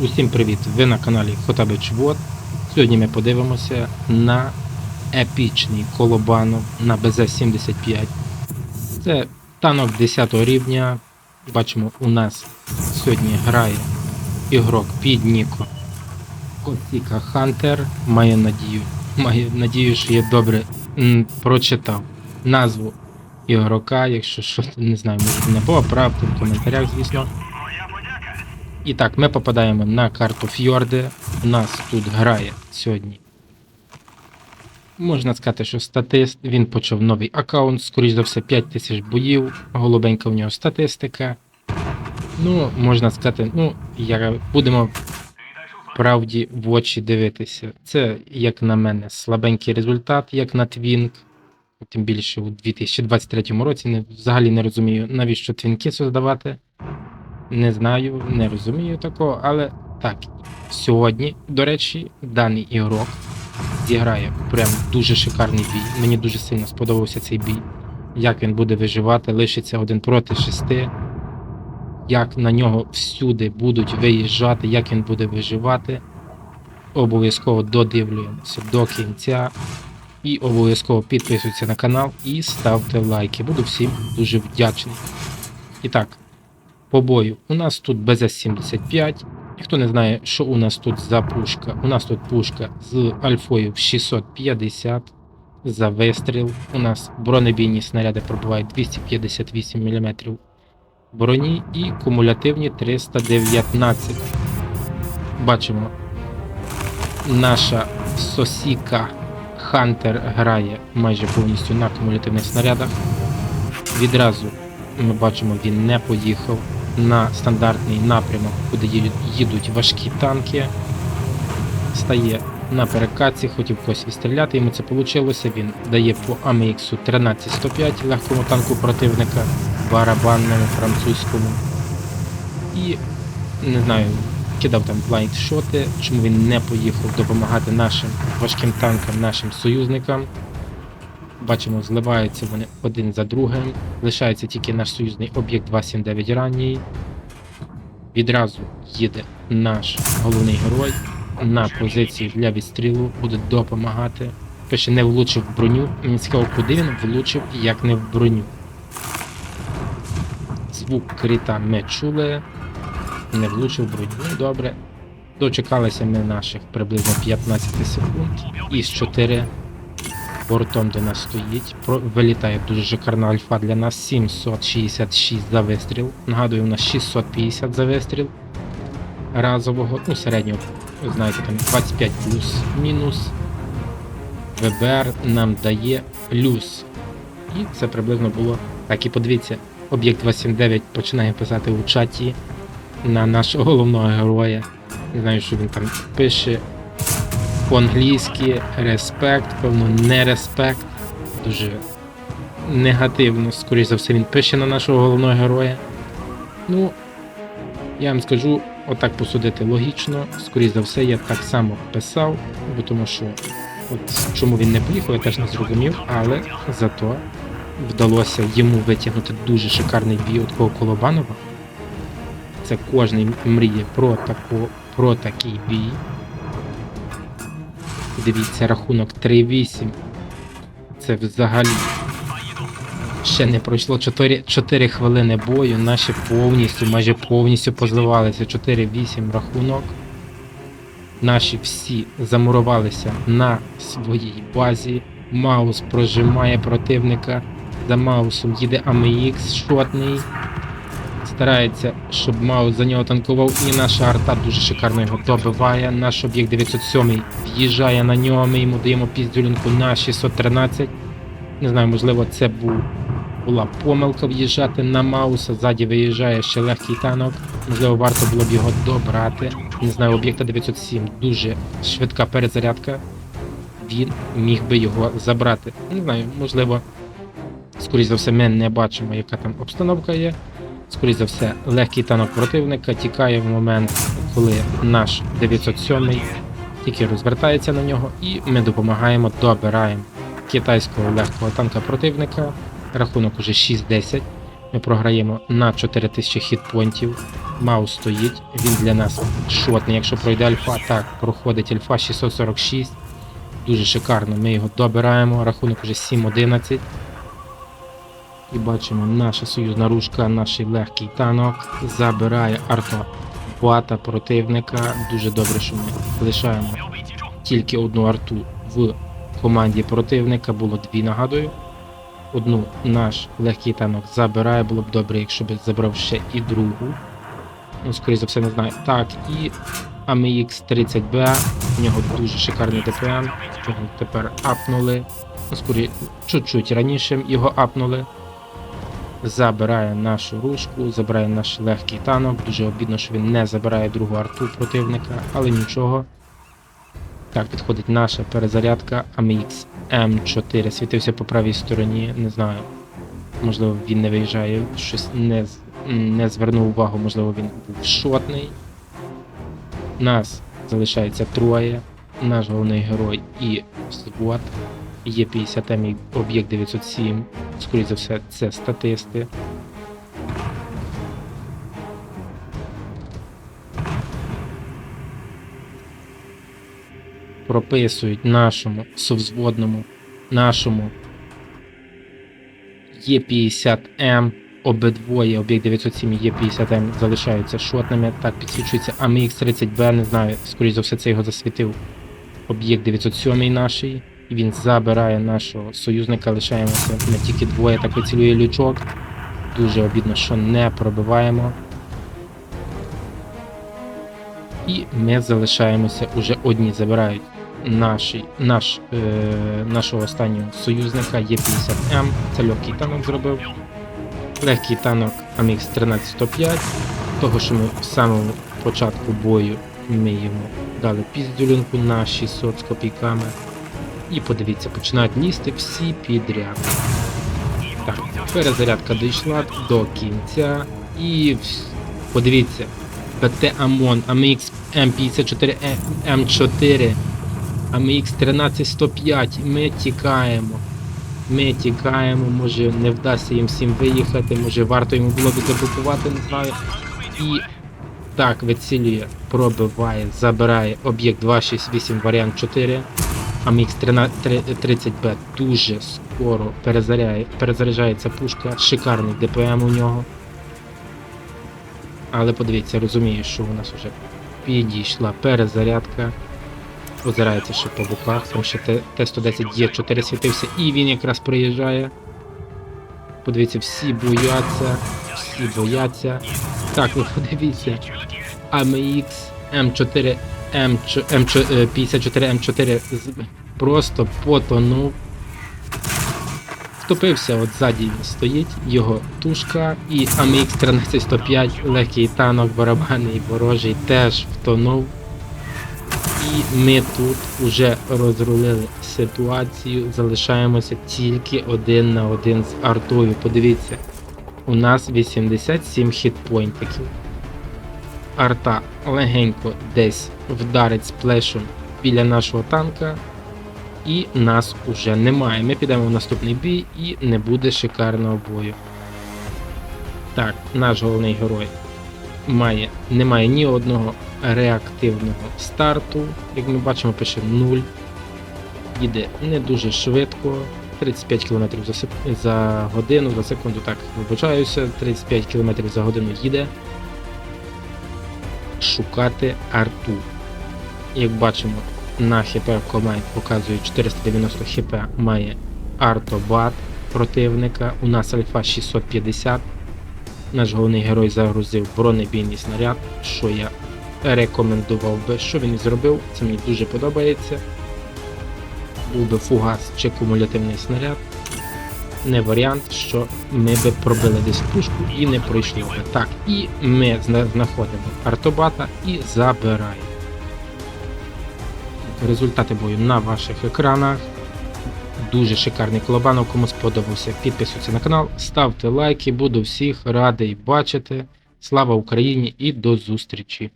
Усім привіт! Ви на каналі Хотабич Вот. Сьогодні ми подивимося на епічний колобанов на БЗ-75. Це танок 10 рівня. Бачимо, у нас сьогодні грає ігрок під Ніко Котіка Хантер. Маю надію, маю надію, що я добре м, прочитав назву ігрока. Якщо щось не знаю, може не поправте в коментарях, звісно. І так, ми попадаємо на карту Фьорди. У нас тут грає сьогодні. Можна сказати, що статист. Він почав новий аккаунт, скоріш за все, 5 тисяч боїв. Голубенька в нього статистика. Ну, можна сказати, ну, як будемо правді в очі дивитися. Це, як на мене, слабенький результат, як на Твінк. Тим більше у 2023 році взагалі не розумію, навіщо твінки создавати. Не знаю, не розумію такого, але так, сьогодні, до речі, даний ігрок зіграє прям дуже шикарний бій. Мені дуже сильно сподобався цей бій. Як він буде виживати, лишиться один проти шести. Як на нього всюди будуть виїжджати, як він буде виживати. Обов'язково додивлюємося до кінця. І обов'язково підписуйтесь на канал і ставте лайки. Буду всім дуже вдячний. І так, по бою. У нас тут БЗ-75. Ніхто не знає, що у нас тут за пушка. У нас тут пушка з альфою в 650 за вистріл. У нас бронебійні снаряди пробувають 258 мм броні і кумулятивні 319. Бачимо, наша сосіка Хантер грає майже повністю на кумулятивних снарядах. Відразу ми бачимо, він не поїхав на стандартний напрямок, куди їдуть- важкі танки. Стає на перекатці, хотів когось відстріляти, йому це вийшло. Він дає по AMX 13105 легкому танку противника, барабанному французькому. І не знаю, кидав там блайндшоти, чому він не поїхав допомагати нашим важким танкам, нашим союзникам. Бачимо, зливаються вони один за другим. Лишається тільки наш союзний об'єкт 279 ранній. Відразу їде наш головний герой на позицію для відстрілу, буде допомагати. Пише, не влучив в броню. Мені цікаво, куди він влучив, як не в броню. Звук крита ми чули. Не влучив броню. Ну добре. Дочекалися ми наших приблизно 15 секунд. Із 4 бортом, де нас стоїть. Вилітає дуже шикарна альфа для нас 766 за вистріл. Нагадую, у нас 650 за вистріл разового, ну середнього, знаєте, там 25 плюс мінус. ВБР нам дає плюс. І це приблизно було так. І подивіться, об'єкт 279 починає писати у чаті на нашого головного героя. Не знаю, що він там пише по-англійськи респект, певно, не респект. Дуже негативно, скоріш за все, він пише на нашого головного героя. Ну, я вам скажу, отак посудити логічно. Скоріш за все, я так само писав, бо тому що от чому він не поїхав, я теж не зрозумів, але зато вдалося йому витягнути дуже шикарний бій від Колобанова. Це кожний мріє про, таку, про такий бій. Дивіться, рахунок 3-8. Це взагалі. Ще не пройшло 4, 4 хвилини бою. Наші повністю, майже повністю позливалися. 4-8 рахунок. Наші всі замурувалися на своїй базі. Маус прожимає противника. За Маусом їде AMX шотний. Старається, щоб Маус за нього танкував, і наша арта дуже шикарно його добиває. Наш об'єкт 907 в'їжджає на нього, ми йому даємо піздюлінку на 613. Не знаю, можливо, це був, була помилка в'їжджати на Мауса. Ззаді виїжджає ще легкий танок. Можливо, варто було б його добрати. Не знаю, об'єкта 907 дуже швидка перезарядка. Він міг би його забрати. Не знаю, можливо, скоріш за все, ми не бачимо, яка там обстановка є. Скоріше за все, легкий танок противника тікає в момент, коли наш 907 тільки розвертається на нього, і ми допомагаємо, добираємо китайського легкого танка противника. Рахунок уже 6-10. Ми програємо на 4000 хітпонтів. Маус стоїть, він для нас шотний. Якщо пройде альфа, так, проходить альфа 646. Дуже шикарно. Ми його добираємо. Рахунок уже 7-11. І бачимо, наша союзна рушка, наш легкий танок забирає арто противника. Дуже добре, що ми лишаємо тільки одну арту в команді противника. Було дві, нагадую. Одну наш легкий танок забирає. Було б добре, якщо б забрав ще і другу. Ну, скоріше за все, не знаю. Так, і AMX 30B. У нього дуже шикарний ДПМ. Тепер апнули. Ну, скоріше, чуть-чуть раніше його апнули. Забирає нашу рушку, забирає наш легкий танок. Дуже обідно, що він не забирає другу арту противника, але нічого. Так, підходить наша перезарядка AMX M4. Світився по правій стороні, не знаю. Можливо, він не виїжджає, щось не, не звернув увагу, можливо, він був шотний. Нас залишається троє. Наш головний герой і свот. Є 50 м об'єкт 907. Скоріше за все, це статисти. Прописують нашому совзводному, нашому Є50М. Обидвоє об'єкт 907 і Є50М залишаються шотними. Так підсвічується AMX-30B, не знаю, скоріше за все це його засвітив об'єкт 907 наший. Він забирає нашого союзника, лишаємося. Ми тільки двоє так вицілює лючок. Дуже обідно, що не пробиваємо. І ми залишаємося уже одні. Забирають наші, наш, е, нашого останнього союзника Є50М. Це легкий танок зробив. Легкий танок AMX 13105. Того, що ми в самому початку бою ми йому дали піздюлінку на 600 з копійками. І подивіться, починають лізти всі підряд. Так, перезарядка дійшла до кінця. І подивіться, БТ АМОН, AMX М54 М4, AMX 13105. Ми тікаємо. Ми тікаємо, може не вдасться їм всім виїхати, може варто йому було б заблокувати, не знаю. І так, вицілює, пробиває, забирає об'єкт 268 варіант 4. AMX 30B дуже скоро перезаряє, перезаряджається пушка, шикарний ДПМ у нього. Але подивіться, розумію, що у нас вже підійшла перезарядка. Озирається ще по боках, там ще Т- Т-110 є 4 світився, і він якраз приїжджає. Подивіться, всі бояться, всі бояться. Так, ви подивіться. AMX М4 М4, М4, 54 М4 просто потонув. Втопився, от ззаді стоїть, його тушка і AMX 13105, легкий танок, барабанний ворожий теж втонув. І ми тут вже розрулили ситуацію, залишаємося тільки один на один з артою. Подивіться, у нас 87 хітпойнтиків. Арта легенько десь вдарить сплешем біля нашого танка, і нас уже немає. Ми підемо в наступний бій і не буде шикарного бою. Так, наш головний герой має, не має ні одного реактивного старту. Як ми бачимо, пише 0. Їде не дуже швидко. 35 км за, сек- за годину, за секунду, так, вибачаюся, 35 км за годину їде. Шукати арту. Як бачимо, на хп команд показує 490 хп має артобат противника. У нас альфа 650. Наш головний герой загрузив бронебійний снаряд, що я рекомендував би, що він зробив. Це мені дуже подобається. Був би фугас чи кумулятивний снаряд. Не варіант, що ми би пробили десь пушку і не пройшли би. Так, і ми знаходимо артобата і забираємо. Результати бою на ваших екранах. Дуже шикарний колобанов. Кому сподобався, підписуйтесь на канал, ставте лайки, буду всіх радий бачити. Слава Україні і до зустрічі!